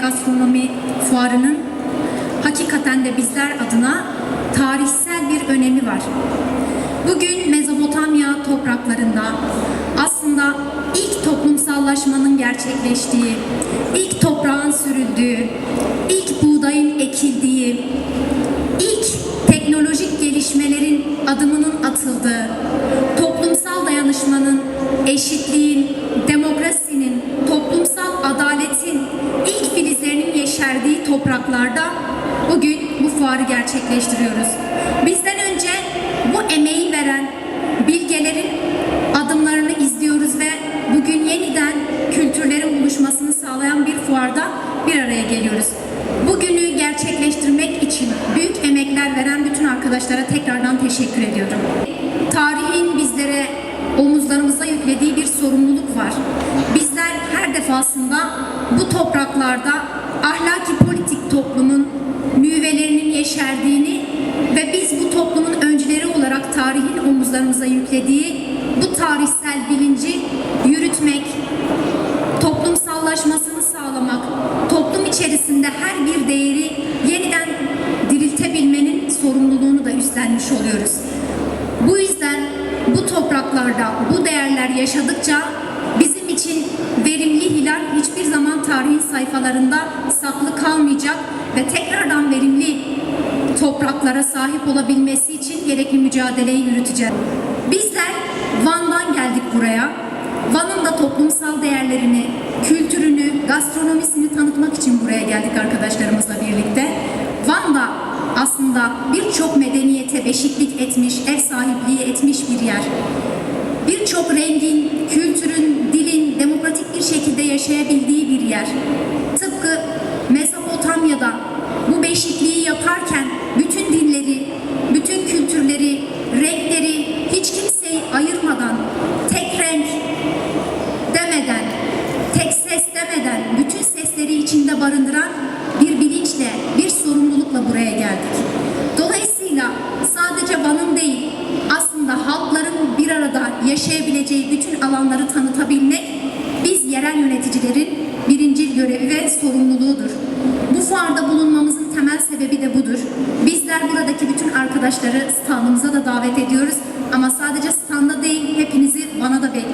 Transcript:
Gastronomi Fuarı'nın hakikaten de bizler adına tarihsel bir önemi var. Bugün Mezopotamya topraklarında aslında ilk toplumsallaşmanın gerçekleştiği, ilk toprağın sürüldüğü, ilk buğdayın ekildiği, ilk teknolojik gelişmelerin adımının atıldığı, toplumsal dayanışmanın, eşitliğin, demokrasinin, toplumsal adaletin ilk filizlerinin yeşerdiği topraklarda bugün bu fuarı gerçekleştiriyoruz. Bizden önce bu emeği veren bilgelerin adımlarını izliyoruz ve bugün yeniden kültürlerin buluşmasını sağlayan bir fuarda bir araya geliyoruz. Bugünü gerçekleştirmek için büyük emekler veren bütün arkadaşlara tekrardan teşekkür ediyorum. Tarihin bizlere omuzlarımıza yüklediği bir sorumluluk var. Bizler her defasında bu topraklarda ahlaki politik toplumun müvelerinin yeşerdiğini ve biz bu toplumun öncüleri olarak tarihin omuzlarımıza yüklediği bu tarihsel bilinci yürütmek, toplumsallaşmasını sağlamak, toplum içerisinde her bir değeri yeniden diriltebilmenin sorumluluğunu da üstlenmiş oluyoruz. Bu yüzden bu topraklarda bu değerler yaşadıkça bizim için verimli hilal hiçbir zaman tarihin sayfalarında saklı kalmayacak ve tekrardan verimli topraklara sahip olabilmesi için gerekli mücadeleyi yürüteceğiz. Bizler Van'dan geldik buraya. Van'ın da toplumsal değerlerini, kültürünü, gastronomisini tanıtmak için buraya geldik arkadaşlarımızla birlikte. Van da aslında birçok medeniyete beşiklik etmiş, ev sahipliği etmiş bir yer. Birçok rengin, yaşayabildiği bir yer. Tıpkı Mezopotamya'da bu beşikliği yaparken bütün dilleri, bütün kültürleri, renkleri hiç kimseyi ayırmadan tek renk demeden, tek ses demeden bütün sesleri içinde barındıran bir bilinçle, bir sorumlulukla buraya geldik. Dolayısıyla sadece Van'ın değil, aslında halkların bir arada yaşayabileceği bütün alanları tanıtabilmek yerel yöneticilerin birincil görevi ve sorumluluğudur. Bu fuarda bulunmamızın temel sebebi de budur. Bizler buradaki bütün arkadaşları standımıza da davet ediyoruz. Ama sadece standa değil, hepinizi bana da bekliyoruz.